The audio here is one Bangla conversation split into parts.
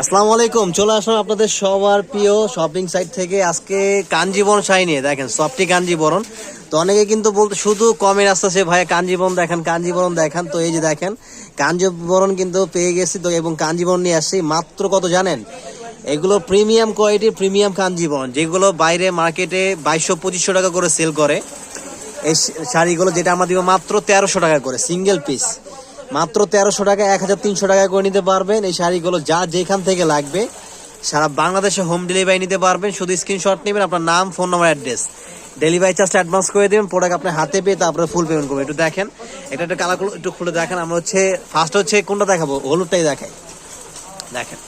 আসসালামু আলাইকুম, চলে আসলাম আপনাদের সবার প্রিয় শপিং সাইট থেকে আজকে কাঞ্জিবরণ শাড়ি দেখেন সফটি কাঞ্জিবরণ। তো অনেকে কিন্তু বলতে শুধু কমের আসতেছে ভাই কাঞ্জিবরণ দেখেন কাঞ্জিবরণ দেখেন। তো এই যে দেখেন, কাঞ্জিবরণ কিন্তু পেয়ে গেছি তো, এবং কাঞ্জিবরণ নিয়ে আসছি। মাত্র কত জানেন? এগুলো প্রিমিয়াম কোয়ালিটি প্রিমিয়াম কাঞ্জিবরণ, যেগুলো বাইরে মার্কেটে বাইশশো, পঁচিশশো টাকা করে সেল করে। এই শাড়িগুলো যেটা আমরা দিব মাত্র তেরোশো টাকা করে সিঙ্গেল পিস মাত্র তেরোশো টাকা, এক হাজার তিনশো টাকা করে নিতে পারবেন। এই শাড়িগুলো যা যেখান থেকে লাগবে, সারা বাংলাদেশে হোম ডেলিভারি নিতে পারবেন। শুধু স্ক্রিনশট নেবেন, আপনার নাম ফোন নাম্বার অ্যাড্রেস ডেলিভারি চার্জটা অ্যাডভান্স করে দেবেন প্রোডাক্ট আপনার হাতে পেয়ে তারপরে ফুল পেমেন্ট করবেন। একটু দেখেন, এটা একটা কালারগুলো একটু খুলে দেখেন। আমরা হচ্ছে ফার্স্ট হচ্ছে, কোনটা দেখাবো? হলুদটাই দেখাই। দেখেন,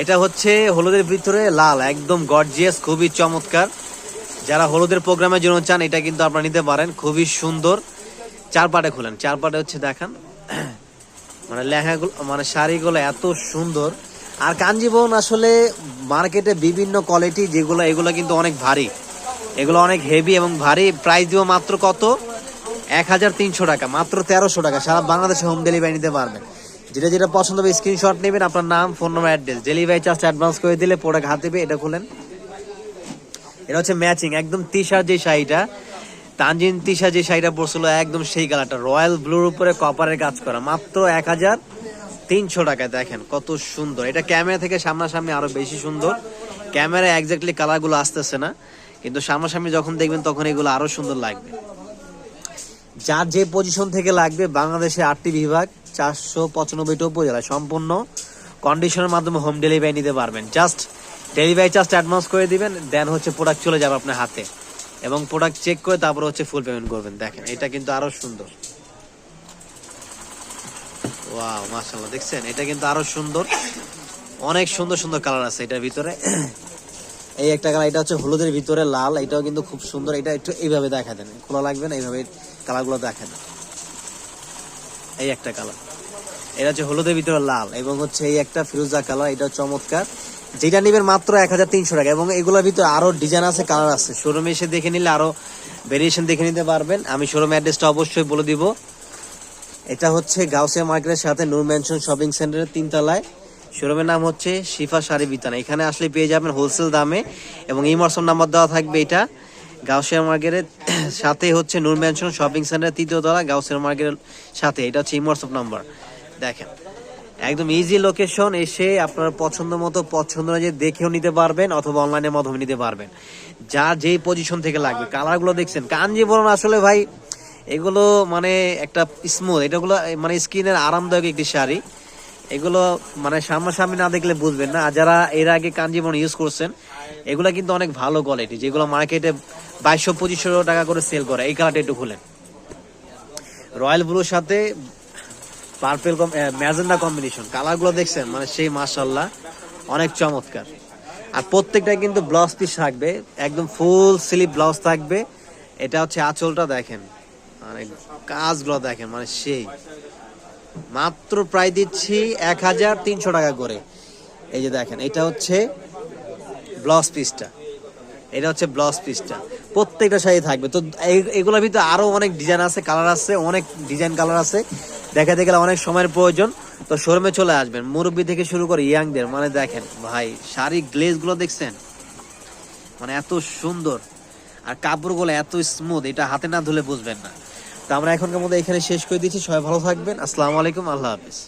এটা হচ্ছে হলুদের ভিতরে লাল, একদম গর্জিয়াস খুবই চমৎকার। যারা হলুদের প্রোগ্রামের জন্য চান, এটা কিন্তু আপনারা নিতে পারেন। খুবই সুন্দর। চার পাটে খুলেন। চার পাটে হচ্ছে, দেখান মানে লেখাগুলো মানে শাড়িগুলো এত সুন্দর। আর কাঞ্জিবরণ আসলে মার্কেটে বিভিন্ন কোয়ালিটি যেগুলো, এগুলো কিন্তু অনেক ভারী। এগুলো অনেক হেভি এবং ভারী। প্রাইস দিব মাত্র কত? এক হাজার তিনশো টাকা, মাত্র তেরোশো টাকা। সারা বাংলাদেশে হোম ডেলিভারি নিতে পারবেন। যেটা যেটা পছন্দ হবে স্ক্রিনশট নেবেন, আপনার নাম phone number address delivery charge advance করে দিলে প্রোডাক্ট হাতে পেয়ে এটা খুলেন। এটা হচ্ছে ম্যাচিং একদম তিশার যে শাড়িটা তানজিন তিশা যে শাড়িটা পরছিল, একদম সেই কালারটা। রয়্যাল ব্লুর উপরে কপারের কাজ করা। মাত্র এক হাজার তিনশো টাকায় দেখেন কত সুন্দর। এটা ক্যামেরা থেকে সামনাসামনি আরও বেশি সুন্দর। ক্যামেরা একজাক্টলি কালারগুলো আসতেছে না, কিন্তু সামনাসামনি যখন দেখবেন তখন এগুলো আরও সুন্দর লাগবে। যার যে পজিশন থেকে লাগবে বাংলাদেশে আটটি বিভাগ, চারশো পঁচানব্বইটা উপজেলা, সম্পূর্ণ কন্ডিশনের মাধ্যমে হোম ডেলিভারি নিতে পারবেন। জাস্ট ডেলিভারি চার্জটা অ্যাডভান্স করে দিবেন দেন হচ্ছে প্রোডাক্ট চলে যাবে আপনার হাতে। এবং প্রোডাক্ট চেক করে তারপর হচ্ছে ফুল পেমেন্ট করবেন। দেখেন, এটা কিন্তু আরও সুন্দর। ওয়াও মাশাআল্লাহ, দেখছেন? এটা কিন্তু আরও সুন্দর। অনেক সুন্দর সুন্দর কালার আছে এটার ভিতরে। এই একটা কালার এটা হচ্ছে হলুদের ভিতরে লাল, এটাও কিন্তু খুব সুন্দর। এটা একটু এইভাবে দেখা দেন। খোলা লাগবে না, এইভাবে কালারগুলো দেখেন। এই একটা কালার এটা হচ্ছে হলুদের ভিতরে লাল এবং হচ্ছে এই একটা ফিরোজা কালার এটা চমৎকার। যেটা নিবেন মাত্র এক হাজার তিনশো টাকা এবং এগুলোর ভিতরে আরও ডিজাইন আছে কালার আছে। শোরুমে এসে দেখে নিলে আরও ভেরিয়েশন দেখে নিতে পারবেন। আমি শোরুম অ্যাড্রেসটা অবশ্যই বলে দিব। এটা হচ্ছে গাউসিয়া মার্কেটের সাথে নূর ম্যানশন শপিং সেন্টারের তিনতলায়। শোরুমের নাম হচ্ছে শিফা শাড়ি বিতান। এখানে আসলে পেয়ে যাবেন হোলসেল দামে এবং এই মরসম নাম্বার দেওয়া থাকবে এটা। গাউসিয়া মার্কেটের সাথে হচ্ছে নূর ম্যানশন শপিং সেন্টার তৃতীয় তলা গাউসিয়া মার্কেটের সাথে। এটা হচ্ছে ইমোটসঅপ নাম্বার। দেখেন, একদম ইজি লোকেশন এসে আপনার পছন্দ মতো পছন্দ অনুযায়ী দেখেও নিতে পারবেন অথবা অনলাইনের মাধ্যমে নিতে পারবেন। যা যেই পজিশন থেকে লাগবে। কালারগুলো দেখছেন কাঞ্জিবরণ আসলে ভাই, এগুলো মানে একটা স্মুথ এটাগুলো মানে স্কিনের আরামদায়ক একটি শাড়ি। এগুলো মানে সামনাসামনি না দেখলে বুঝবেন না। যারা এর আগে কাঞ্জিবরণ ইউজ করছেন, এগুলো কিন্তু অনেক ভালো কোয়ালিটি যেগুলো মার্কেটে বাইশশো, পঁচিশশো টাকা করে সেল করে। এই কালারটা একটু খুলেন। রয়্যাল ব্লুর সাথে পার্পেল ম্যাজেন্ডা কম্বিনেশন। কালারগুলো দেখছেন? মানে সেই মাশাল্লাহ। অনেক চমৎকার। আর প্রত্যেকটা কিন্তু ব্লাউজ পিস থাকবে। একদম ফুল স্লিপ ব্লাউজ থাকবে। এটা হচ্ছে আঁচলটা দেখেন। মানে কাজগুলো দেখেন মানে সেই। মাত্র প্রায় দিচ্ছি এক হাজার তিনশো টাকা করে। এই যে দেখেন, এটা হচ্ছে ব্লাউজ পিসটা। এটা হচ্ছে ব্লাউজ পিসটা। প্রত্যেকটা শাড়ি থাকবে। তো এগুলোর ভিতরে আরও অনেক ডিজাইন আছে কালার আছে, অনেক ডিজাইন কালার আছে। দেখাতে গেলে অনেক সময়ের প্রয়োজন। তো শোরুমে চলে আসবেন। মুরব্বী থেকে শুরু করে ইয়াংদের মানে দেখেন, ভাই শাড়ি গ্লেজগুলো দেখছেন? মানে এত সুন্দর। আর কাপড়গুলো এত স্মুথ এটা হাতে না ধুলে বুঝবেন না। তো আমরা এখনকার মধ্যে এখানে শেষ করে দিচ্ছি। সবাই ভালো থাকবেন। আসসালামু আলাইকুম, আল্লাহ হাফিজ।